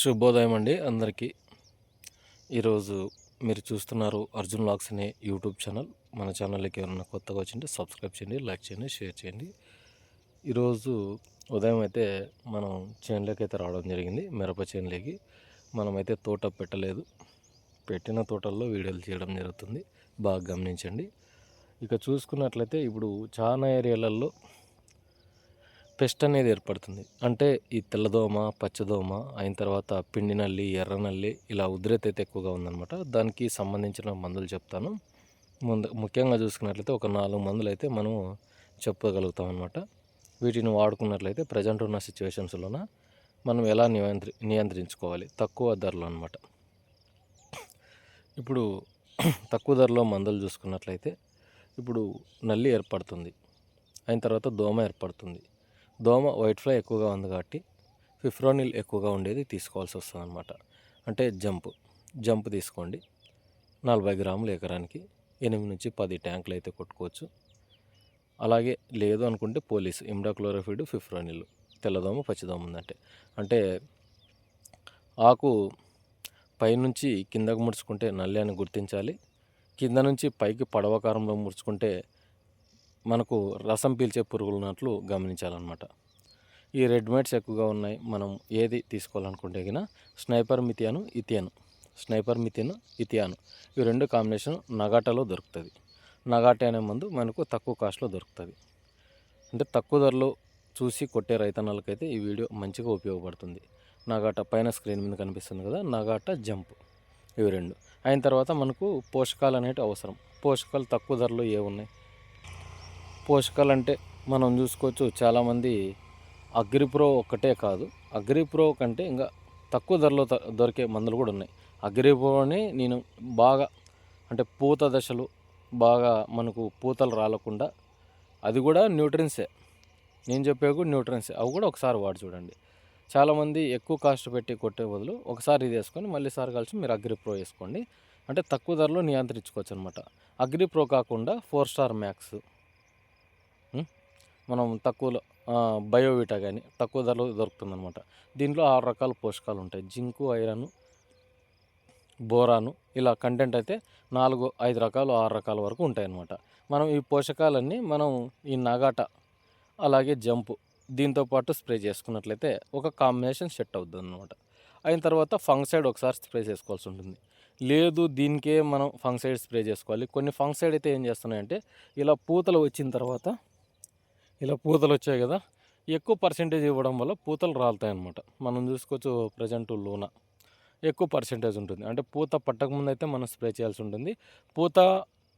శుభోదయం అండి అందరికీ. ఈరోజు మీరు చూస్తున్నారు అర్జున్ లాక్స్ అనే యూట్యూబ్ ఛానల్. మన ఛానల్కి ఎవరైనా కొత్తగా వచ్చింటే సబ్స్క్రైబ్ చేయండి లైక్ చేయండి షేర్ చేయండి. ఈరోజు ఉదయం అయితే మనం చేనులోకి అయితే రావడం జరిగింది మిరప చేనులోకి. మనమైతే తోట పెట్టలేదు. పెట్టిన తోటల్లో వీడియోలు చేయడం జరుగుతుంది. బాగా గమనించండి. ఇక చూసుకున్నట్లయితే ఇప్పుడు చాలా ఏరియాలలో పెస్ట్ అనేది ఏర్పడుతుంది. అంటే ఈ తెల్లదోమ పచ్చదోమ అయిన తర్వాత పిండి నల్లి ఎర్ర నల్లి ఇలా ఉద్రేత అయితే ఎక్కువగా ఉందన్నమాట. దానికి సంబంధించిన మందులు చెప్తాను. ముందు ముఖ్యంగా చూసుకున్నట్లయితే ఒక నాలుగు మందులు అయితే మనం చెప్పగలుగుతాం అనమాట వీటిని వాడుకున్నట్లయితే ప్రజెంట్ ఉన్న సిచ్యువేషన్స్లోన మనం ఎలా నియంత్రి నియంత్రించుకోవాలి? తక్కువ ధరలో అనమాట ఇప్పుడు తక్కువ ధరలో మందులు చూసుకున్నట్లయితే ఇప్పుడు నల్లి ఏర్పడుతుంది. అయిన తర్వాత దోమ ఏర్పడుతుంది. దోమ వైట్ ఫ్లై ఎక్కువగా ఉంది కాబట్టి ఫిఫ్రోనిల్ ఎక్కువగా ఉండేది తీసుకోవాల్సి వస్తుంది అనమాట అంటే జంప్ జంప్ తీసుకోండి. నలభై గ్రాములు ఎకరానికి ఎనిమిది నుంచి పది ట్యాంకులు అయితే కొట్టుకోవచ్చు. అలాగే లేదు అనుకుంటే పోలీస్ ఇమ్డాక్లోరోఫిడ్ ఫిఫ్రోనిల్ తెల్లదోమ పచ్చిదోమ ఉందంటే. అంటే ఆకు పైనుంచి కిందకు ముడుచుకుంటే నల్లి అని గుర్తించాలి. కింద నుంచి పైకి పడవకారంలో ముడుచుకుంటే మనకు రసం పీల్చే పురుగులు ఉన్నట్లు గమనించాలన్నమాట. ఈ రెడ్ మేట్స్ ఎక్కువగా ఉన్నాయి. మనం ఏది తీసుకోవాలనుకుంటే గిన స్నైపర్ మిథియాను ఇథియాను. స్నైపర్ మిథిన్ ఇథియాను. ఈ రెండు కాంబినేషన్ నగాటాలో దొరుకుతుంది. నగాట అనే మందు మనకు తక్కువ కాస్ట్లో దొరుకుతుంది. అంటే తక్కువ ధరలో చూసి కొట్టే రైతన్నలకైతే ఈ వీడియో మంచిగా ఉపయోగపడుతుంది. నగాట పైన స్క్రీన్ మీద కనిపిస్తుంది కదా నగాట జంప్. ఇవి రెండు. అయిన తర్వాత మనకు పోషకాలు అనేవి అవసరం. పోషకాలు తక్కువ ధరలో ఏ ఉన్నాయి? పోషకాలు అంటే మనం చూసుకోవచ్చు చాలామంది అగ్రిప్రో ఒక్కటే కాదు. అగ్రిప్రో కంటే ఇంకా తక్కువ ధరలో దొరికే మందులు కూడా ఉన్నాయి. అగ్రిప్రోని నేను బాగా అంటే పూత దశలు బాగా మనకు పూతలు రాలకుండా అది కూడా న్యూట్రిన్సే. నేను చెప్పే కూడా న్యూట్రిన్సే. అవి కూడా ఒకసారి వాడి చూడండి. చాలామంది ఎక్కువ కాస్ట్ పెట్టి కొట్టే బదులు ఒకసారి ఇది వేసుకొని మళ్ళీ సారి కలిసి మీరు అగ్రిప్రో వేసుకోండి. అంటే తక్కువ ధరలో నియంత్రించుకోవచ్చు అనమాట అగ్రిప్రో కాకుండా ఫోర్ స్టార్ మ్యాక్స్. మనం తక్కువలో బయోవిటా కానీ తక్కువ ధరలో దొరుకుతుందనమాట దీంట్లో ఆరు రకాల పోషకాలు ఉంటాయి జింకు ఐరన్ బోరాను ఇలా కంటెంట్ అయితే నాలుగు ఐదు రకాలు ఆరు రకాల వరకు ఉంటాయన్నమాట. మనం ఈ పోషకాలన్నీ మనం ఈ నగాట అలాగే జంపు దీంతో పాటు స్ప్రే చేసుకున్నట్లయితే ఒక కాంబినేషన్ సెట్ అవుతుంది అనమాట అయిన తర్వాత ఫంగ్సైడ్ ఒకసారి స్ప్రే చేసుకోవాల్సి ఉంటుంది లేదు దీనికే మనం ఫంగ్సైడ్ స్ప్రే చేసుకోవాలి. కొన్ని ఫంగ్సైడ్ అయితే ఏం చేస్తున్నాయంటే ఇలా పూతలు వచ్చిన తర్వాత ఇలా పూతలు వచ్చాయి కదా ఎక్కువ పర్సెంటేజ్ ఇవ్వడం వల్ల పూతలు రాలుతాయి అన్నమాట మనం చూసుకోవచ్చు ప్రజెంట్ లూన ఎక్కువ పర్సెంటేజ్ ఉంటుంది. అంటే పూత పట్టకముందు అయితే మనం స్ప్రే చేయాల్సి ఉంటుంది. పూత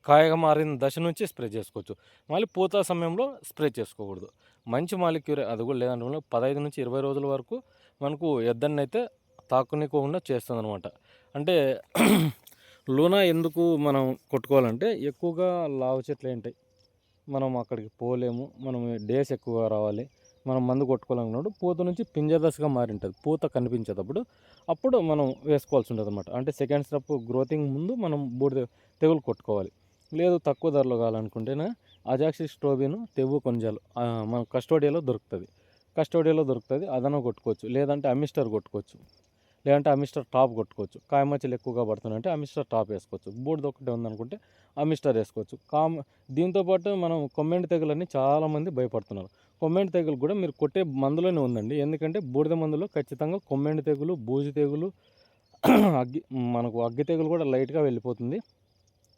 కాయగా మారిన దశ నుంచి స్ప్రే చేసుకోవచ్చు. మళ్ళీ పూత సమయంలో స్ప్రే చేసుకోకూడదు. మంచి మాలిక్యూర్ అది కూడా లేదంటే పదహైదు నుంచి ఇరవై రోజుల వరకు మనకు ఎద్దన్ని అయితే తాకునికోకుండా చేస్తుంది అనమాట అంటే లూనా ఎందుకు మనం కొట్టుకోవాలంటే ఎక్కువగా లావు చెట్లు ఏంటాయి మనం అక్కడికి పోలేము. మనం డేస్ ఎక్కువగా రావాలి. మనం మందు కొట్టుకోవాలనుకున్నప్పుడు పూత నుంచి పింజ దశగా మారి ఉంటుంది పూత కనిపించేటప్పుడు అప్పుడు మనం వేసుకోవాల్సి ఉంటుంది అనమాట అంటే సెకండ్ స్టెప్ గ్రోతింగ్ ముందు మనం బూడిద తెగులు కొట్టుకోవాలి. లేదు తక్కువ ధరలో కావాలనుకుంటేనే అజాక్సి స్ట్రోబిన్ తెవ్వు కొంజాలు మన కస్టోడియాలో దొరుకుతుంది. కస్టోడియాలో దొరుకుతుంది. అదనం కొట్టుకోవచ్చు. లేదంటే అమిస్టర్ కొట్టుకోవచ్చు. లేదంటే అమిస్టర్ టాప్ కొట్టుకోవచ్చు. కాయమచ్చలు ఎక్కువగా పడుతున్నాయంటే అమిస్టర్ టాప్ వేసుకోవచ్చు. బూడిద ఒకటే ఉందనుకుంటే అమిస్టర్ వేసుకోవచ్చు. కామ్ దీంతోపాటు మనం కొమ్మెండి తెగులని చాలామంది భయపడుతున్నారు. కొమ్మెండి తెగులు కూడా మీరు కొట్టే మందులోనే ఉందండి. ఎందుకంటే బూడిద మందులో ఖచ్చితంగా కొమ్మెండి తెగులు బూజు తెగులు అగ్గి మనకు అగ్గి తెగులు కూడా లైట్గా వెళ్ళిపోతుంది.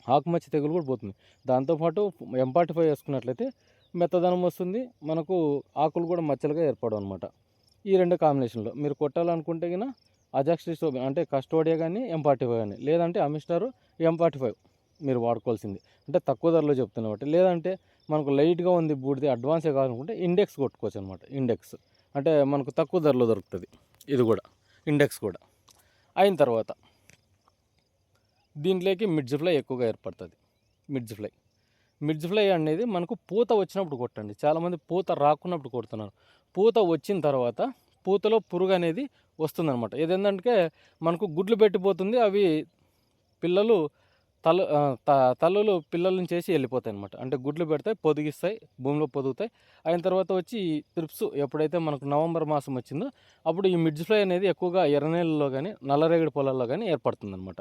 ఆకుమచ్చ తెగులు కూడా పోతుంది. దాంతోపాటు ఎంపాటి ఫైవ్ వేసుకున్నట్లయితే మెత్తదనం వస్తుంది. మనకు ఆకులు కూడా మచ్చలుగా ఏర్పడవు అనమాట ఈ రెండు కాంబినేషన్లో మీరు కొట్టాలనుకుంటే గిన అజాక్సిస్టోబిన్ అంటే కస్టోడియా కానీ ఎంపార్టీ ఫైవ్ కానీ లేదంటే అమిస్టారు ఎంపార్టీ ఫైవ్ మీరు వాడుకోవాల్సింది. అంటే తక్కువ ధరలో చెప్తున్నా ఒకటి లేదంటే మనకు లైట్గా ఉంది బూడిది అడ్వాన్సే కావాలనుకుంటే ఇండెక్స్ కొట్టుకోవచ్చు అనమాట ఇండెక్స్. అంటే మనకు తక్కువ ధరలో దొరుకుతుంది. ఇది కూడా. ఇండెక్స్ కూడా. అయిన తర్వాత దీంట్లోకి మిడ్జ్ ఫ్లై ఎక్కువగా ఏర్పడుతుంది. Midge fly. మిడ్జ్ ఫ్లై అనేది మనకు పూత వచ్చినప్పుడు కొట్టండి. చాలామంది పూత రాకున్నప్పుడు కొడుతున్నారు. పూత వచ్చిన తర్వాత పూతలో పురుగు అనేది వస్తుందన్నమాట. ఏదేంటంటే మనకు గుడ్లు పెట్టిపోతుంది అవి పిల్లలు తల త- తల్లులు పిల్లలను చేసి వెళ్ళిపోతాయి అనమాట అంటే గుడ్లు పెడతాయి పొదిగిస్తాయి భూమిలో పొదుగుతాయి. అయిన తర్వాత వచ్చి ఈ త్రిప్స్ ఎప్పుడైతే మనకు నవంబర్ మాసం వచ్చిందో అప్పుడు ఈ మిడ్జ్ ఫ్లై అనేది ఎక్కువగా ఎర్రనేళ్ళలో కానీ నల్లరేగడి పొలాల్లో కానీ ఏర్పడుతుందన్నమాట.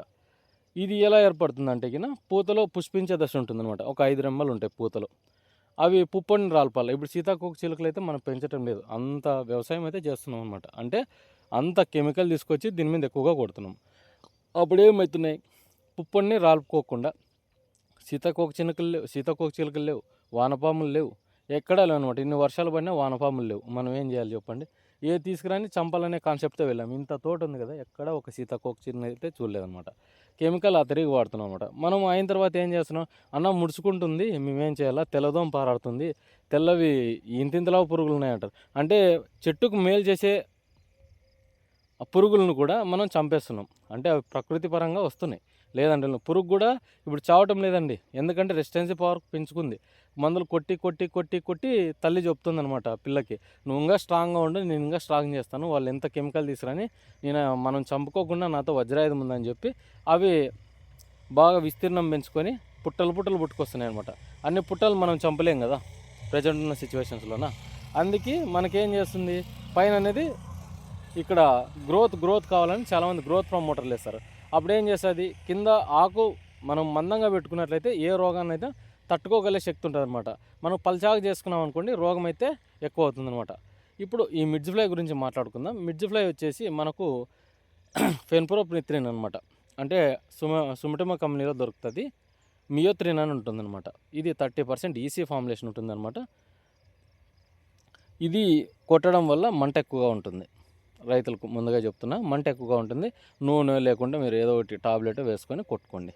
ఇది ఎలా ఏర్పడుతుంది అంటే పూతలో పుష్పించే దశ ఉంటుందన్నమాట. ఒక ఐదు రెమ్మలు ఉంటాయి పూతలో. అవి పుప్పని రాల్పాలి. ఇప్పుడు సీతాకోక చిలుకలు అయితే మనం పెంచడం లేదు. అంత వ్యవసాయం అయితే చేస్తున్నాం అనమాట అంటే అంత కెమికల్ తీసుకొచ్చి దీని మీద ఎక్కువగా కొడుతున్నాం. అప్పుడు ఏమవుతున్నాయి పుప్పొడిని రాల్పుకోకుండా సీతాకోక చిలుకలు లేవు సీతాకోక చిలుకలు లేవు వానపాములు లేవు. ఎక్కడా లేవు అనమాట ఇన్ని వర్షాలు పడినా వానపాములు లేవు. మనం ఏం చేయాలి చెప్పండి? ఏ తీసుకురాని చంపాలనే కాన్సెప్ట్తో వెళ్ళాం ఇంత తోట ఉంది కదా ఎక్కడ ఒక సీతాకోక చిన్న అయితే చూడలేదన్నమాట. కెమికల్ ఆ తిరిగి వాడుతున్నాం అనమాట మనం అయిన తర్వాత ఏం చేస్తున్నాం? అన్నం ముడుచుకుంటుంది మేమేం చేయాలా? తెల్లదోమ పారాడుతుంది. తెల్లవి ఇంతింతలా పురుగులు ఉన్నాయంటారు అంటే చెట్టుకు మేలు చేసే పురుగులను కూడా మనం చంపేస్తున్నాం. అంటే అవి ప్రకృతి పరంగా వస్తున్నాయి. లేదండి. పురుగు కూడా ఇప్పుడు చావటం లేదండి. ఎందుకంటే రెసిస్టెన్సీ పవర్ పెంచుకుంది. మందులు కొట్టి కొట్టి కొట్టి కొట్టి తల్లి చెప్తుంది అనమాట పిల్లకి. నువ్వు ఇంకా స్ట్రాంగ్గా ఉండు నేను ఇంకా స్ట్రాంగ్ చేస్తాను. వాళ్ళు ఎంత కెమికల్ తీసుకురని నేను మనం చంపుకోకుండా నాతో వజ్రాయుధం ఉందని చెప్పి అవి బాగా విస్తీర్ణం పెంచుకొని పుట్టలు పుట్టలు పుట్టుకొస్తున్నాయి అనమాట అన్ని పుట్టలు మనం చంపలేం కదా ప్రజెంట్ ఉన్న సిచ్యువేషన్స్లోనా? అందుకే మనకేం చేస్తుంది? పైన అనేది ఇక్కడ గ్రోత్ గ్రోత్ కావాలని చాలామంది గ్రోత్ ప్రమోటర్లు వేస్తారు అప్పుడు ఏం చేస్తుంది? కింద ఆకు మనం మందంగా పెట్టుకున్నట్లయితే ఏ రోగాన్ని అయితే తట్టుకోగలిగే శక్తి ఉంటుంది అనమాట మనం పల్చాగా చేసుకున్నాం అనుకోండి రోగం అయితే ఎక్కువ అవుతుంది అనమాట ఇప్పుడు ఈ మిడ్జ్ ఫ్లై గురించి మాట్లాడుకుందాం. మిడ్జ్ ఫ్లై వచ్చేసి మనకు ఫెన్ప్రోప్నిత్రిన్ అనమాట అంటే సుమ సుమిటమ కంపెనీలో దొరుకుతుంది. మియోత్రిన్ అని ఉంటుందన్నమాట. ఇది థర్టీ పర్సెంట్ ఈసీ ఫార్ములేషన్ ఉంటుందన్నమాట. ఇది కొట్టడం వల్ల మంట ఎక్కువగా ఉంటుంది. రైతులకు ముందుగా చెప్తున్నా మంట ఎక్కువగా ఉంటుంది. నూనె లేకుండా మీరు ఏదో ఒకటి టాబ్లెట్ వేసుకొని కొట్టుకోండి.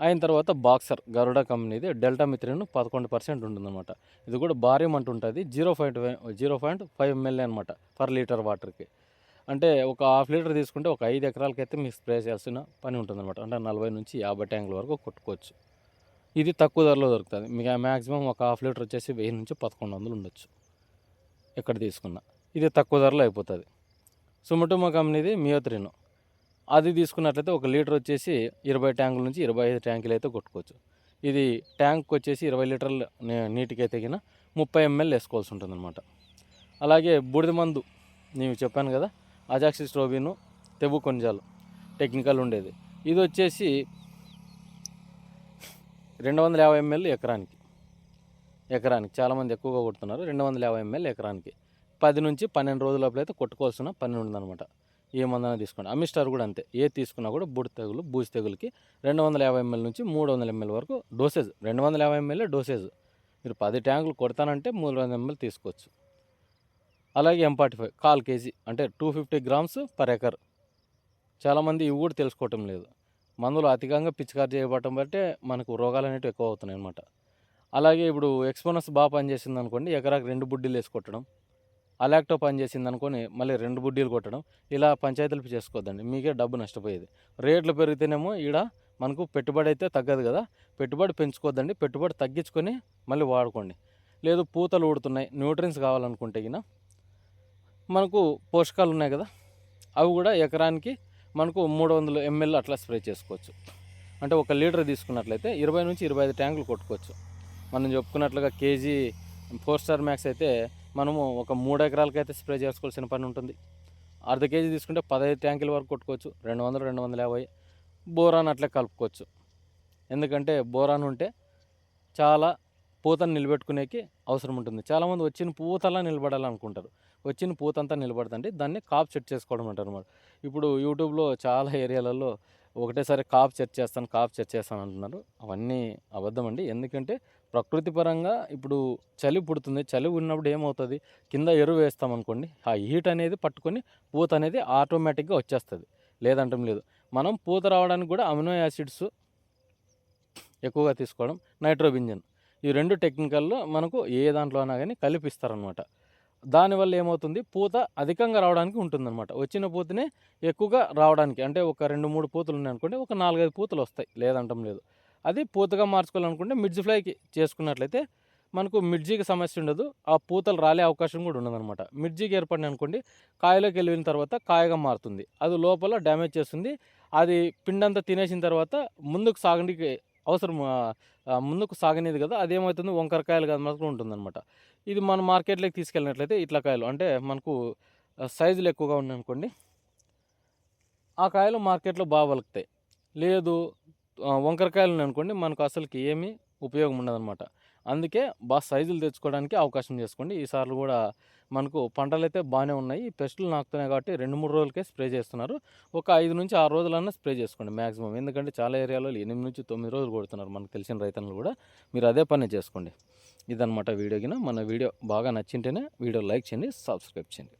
అయిన తర్వాత బాక్సర్ గరుడ కంపెనీది డెల్టా మిత్రిన్ పదకొండు పర్సెంట్ ఉంటుందన్నమాట. ఇది కూడా భారీ మంట ఉంటుంది. Zero point zero point five ml అనమాట పర్ లీటర్ వాటర్కి. అంటే ఒక హాఫ్ లీటర్ తీసుకుంటే ఒక ఐదు ఎకరాలకైతే మీకు స్ప్రే చేయాల్సిన పని ఉంటుందన్నమాట. అంటే నలభై నుంచి యాభై ట్యాంకుల వరకు కొట్టుకోవచ్చు. ఇది తక్కువ ధరలో దొరుకుతుంది. మీకు మ్యాక్సిమం ఒక హాఫ్ లీటర్ వచ్చేసి వెయ్యి నుంచి పదకొండు వందలు ఉండొచ్చు. ఎక్కడ తీసుకున్నా. ఇది తక్కువ ధరలో అయిపోతుంది. సుమటుమ కంపెనీది మియోత్రిన్. అది తీసుకున్నట్లయితే ఒక లీటర్ వచ్చేసి ఇరవై ట్యాంకుల నుంచి ఇరవై ఐదు ట్యాంకులు అయితే కొట్టుకోవచ్చు. ఇది ట్యాంక్ వచ్చేసి ఇరవై లీటర్ల నీటికి అయితే గిన ముప్పై ఎంఎల్ వేసుకోవాల్సి ఉంటుందన్నమాట. అలాగే బూడిద మందు నేను చెప్పాను కదా అజాక్సిస్ట్రోబిన్ తెబు కొంజాలు టెక్నికల్ ఉండేది. ఇది వచ్చేసి రెండు వందల యాభై ఎంఎల్ ఎకరానికి. ఎకరానికి చాలామంది ఎక్కువగా కొడుతున్నారు రెండు వందల యాభై ఎంఎల్ ఎకరానికి. పది నుంచి పన్నెండు రోజుల లోపల అయితే కొట్టుకోవాల్సిన పని ఉందన్నమాట ఏ మందన తీసుకోండి. అమిస్టార్ కూడా అంతే. ఏ తీసుకున్నా కూడా బుడి తెగులు బూజు తెగులకి రెండు వందల యాభై ఎంఎల్ నుంచి మూడు వందల ఎంఎల్ వరకు డోసేజ్. రెండు వందల యాభై ఎంఎల్ డోసేజ్. మీరు పది ట్యాంకులు కొడతానంటే మూడు వందల ఎంఎల్ తీసుకోవచ్చు. అలాగే ఎం ఫార్టీ ఫైవ్ కాల్ కేజీ అంటే two fifty grams per acre. చాలామంది ఇవి కూడా తెలుసుకోవటం లేదు. మందులు అధికంగా పిచికారి చేయబడటం బట్టే మనకు రోగాలు అనేవి ఎక్కువ అవుతున్నాయి అనమాట అలాగే ఇప్పుడు ఎక్స్పోనస్ బాగా పనిచేసింది అనుకోండి ఎకరాకి రెండు బుడ్డీలు వేసి కొట్టడం. అలాక్టో పనిచేసింది అనుకొని మళ్ళీ రెండు బుడ్డీలు కొట్టడం ఇలా పంచాయతీలు చేసుకోవద్దండి. మీకే డబ్బు నష్టపోయేది. రేట్లు పెరిగితేనేమో ఈడ మనకు పెట్టుబడి అయితే తగ్గదు కదా. పెట్టుబడి పెంచుకోవద్దండి. పెట్టుబడి తగ్గించుకొని మళ్ళీ వాడుకోండి. లేదు పూతలు ఊడుతున్నాయి న్యూట్రియన్స్ కావాలనుకుంటే గిన మనకు పోషకాలు ఉన్నాయి కదా. అవి కూడా ఎకరానికి మనకు మూడు వందల ఎంఎల్ అట్లా స్ప్రే చేసుకోవచ్చు. అంటే ఒక లీటర్ తీసుకున్నట్లయితే ఇరవై నుంచి ఇరవై ఐదు ట్యాంకులు కొట్టుకోవచ్చు. మనం చెప్పుకున్నట్లుగా కేజీ ఫోర్ స్టార్ మ్యాక్స్ అయితే మనము ఒక మూడు ఎకరాలకైతే స్ప్రే చేసుకోవాల్సిన పని ఉంటుంది. అర్ధ కేజీ తీసుకుంటే పదహైదు ట్యాంకుల వరకు కొట్టుకోవచ్చు. రెండు వందలు రెండు వందల యాభై బోరాన్ అట్లే కలుపుకోవచ్చు. ఎందుకంటే బోరాన్ ఉంటే చాలా పూతను నిలబెట్టుకునేకి అవసరం ఉంటుంది. చాలామంది వచ్చిన పూతలా నిలబడాలనుకుంటారు. వచ్చిన పూతంతా నిలబడతండి దాన్ని కాప్ సెట్ చేసుకోవడం అంటారు అనమాట ఇప్పుడు యూట్యూబ్లో చాలా ఏరియాలలో ఒకటేసారి కాప్ సెట్ చేస్తాను కాప్ సెట్ చేస్తాను అంటున్నారు. అవన్నీ అబద్ధం అండి ఎందుకంటే ప్రకృతి పరంగా ఇప్పుడు చలి పుడుతుంది. చలి ఉన్నప్పుడు ఏమవుతుంది? కింద ఎరువు వేస్తాం అనుకోండి. ఆ హీట్ అనేది పట్టుకొని పూత అనేది ఆటోమేటిక్గా వచ్చేస్తుంది. లేదంటం లేదు. మనం పూత రావడానికి కూడా అమినో యాసిడ్స్ ఎక్కువగా తీసుకోవడం నైట్రోబింజన్ ఈ రెండు టెక్నికల్లో మనకు ఏ దాంట్లో అయినా కానీ కలిపిస్తారనమాట దానివల్ల ఏమవుతుంది? పూత అధికంగా రావడానికి ఉంటుందన్నమాట. వచ్చిన పూతనే ఎక్కువగా రావడానికి అంటే ఒక రెండు మూడు పూతలు ఉన్నాయనుకోండి ఒక నాలుగైదు పూతలు వస్తాయి. లేదంటం లేదు. అది పూతగా మార్చుకోవాలనుకుంటే మిడ్జ్ ఫ్లైకి చేసుకున్నట్లయితే మనకు మిర్జీకి సమస్య ఉండదు. ఆ పూతలు రాలే అవకాశం కూడా ఉండదన్నమాట. మిర్జీకి ఏర్పడిన అనుకోండి కాయలోకి వెళ్ళిన తర్వాత కాయగా మారుతుంది. అది లోపల డ్యామేజ్ చేస్తుంది. అది పిండంతా తినేసిన తర్వాత ముందుకు సాగడానికి అవసరం ముందుకు సాగనేది కదా అదేమవుతుంది? వంకరకాయలు కాదు మాత్రం ఉంటుందన్నమాట. ఇది మన మార్కెట్లోకి తీసుకెళ్ళినట్లయితే ఇట్లా కాయలు అంటే మనకు సైజులు ఎక్కువగా ఉన్నాయి అనుకోండి ఆ కాయలు మార్కెట్లో బాగా వలుకుతాయి. లేదు వంకరకాయలు అనుకోండి మనకు అసలుకి ఏమీ ఉపయోగం ఉండదన్నమాట. అందుకే బాగా సైజులు తెచ్చుకోవడానికి అవకాశం చేసుకోండి. ఈసార్లు కూడా మనకు పంటలు అయితే బాగానే ఉన్నాయి. పెస్టులు నాకుతున్నాయి కాబట్టి రెండు మూడు రోజులకే స్ప్రే చేస్తున్నారు. ఒక ఐదు నుంచి ఆరు రోజులన్నా స్ప్రే చేసుకోండి మ్యాక్సిమం ఎందుకంటే చాలా ఏరియాలో ఎనిమిది నుంచి తొమ్మిది రోజులు కొడుతున్నారు మనకు తెలిసిన రైతులు కూడా. మీరు అదే పని చేసుకోండి. ఇదన్నమాట వీడియో మన వీడియో బాగా నచ్చింటేనే వీడియో లైక్ చేయండి సబ్స్క్రైబ్ చేయండి.